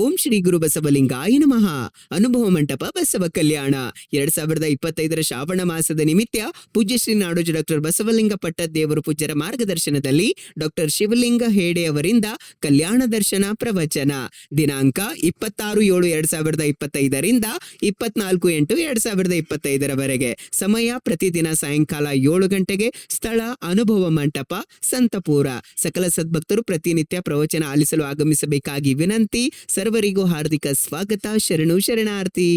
ಓಂ ಶ್ರೀ ಗುರು ಬಸವಲಿಂಗಾಯ ನಮಃ. ಅನುಭವ ಮಂಟಪ ಬಸವ ಕಲ್ಯಾಣ. ಎರಡ್ ಸಾವಿರದ ಇಪ್ಪತ್ತೈದರ ಶ್ರಾವಣ ಮಾಸದ ನಿಮಿತ್ತ ಪೂಜ್ಯ ಶ್ರೀ ನಾಡೋಜ ಡಾಕ್ಟರ್ ಬಸವಲಿಂಗ ಪಟ್ಟದೇವರು ಪೂಜ್ಯರ ಮಾರ್ಗದರ್ಶನದಲ್ಲಿ ಡಾಕ್ಟರ್ ಶಿವಲಿಂಗ ಹೇಡೆ ಅವರಿಂದ ಕಲ್ಯಾಣ ದರ್ಶನ ಪ್ರವಚನ. ದಿನಾಂಕ ಇಪ್ಪತ್ತಾರು ಏಳು ಎರಡ್ ಸಾವಿರದ ಇಪ್ಪತ್ತೈದರಿಂದ ಇಪ್ಪತ್ನಾಲ್ಕು ಎಂಟು ಎರಡ್ ಸಾವಿರದ ಇಪ್ಪತ್ತೈದರವರೆಗೆ. ಸಮಯ ಪ್ರತಿದಿನ ಸಾಯಂಕಾಲ ಏಳು ಗಂಟೆಗೆ ಸ್ಥಳ ಅನುಭವ ಮಂಟಪ ಸಂತಪೂರ. ಸಕಲ ಸದ್ಭಕ್ತರು ಪ್ರತಿನಿತ್ಯ ಪ್ರವಚನ ಆಲಿಸಲು ಆಗಮಿಸಬೇಕಾಗಿ ವಿನಂತಿ. ಸರ್ವರಿಗೂ ಹಾರ್ದಿಕ ಸ್ವಾಗತ ಶರಣು ಶರಣಾರ್ಥಿ.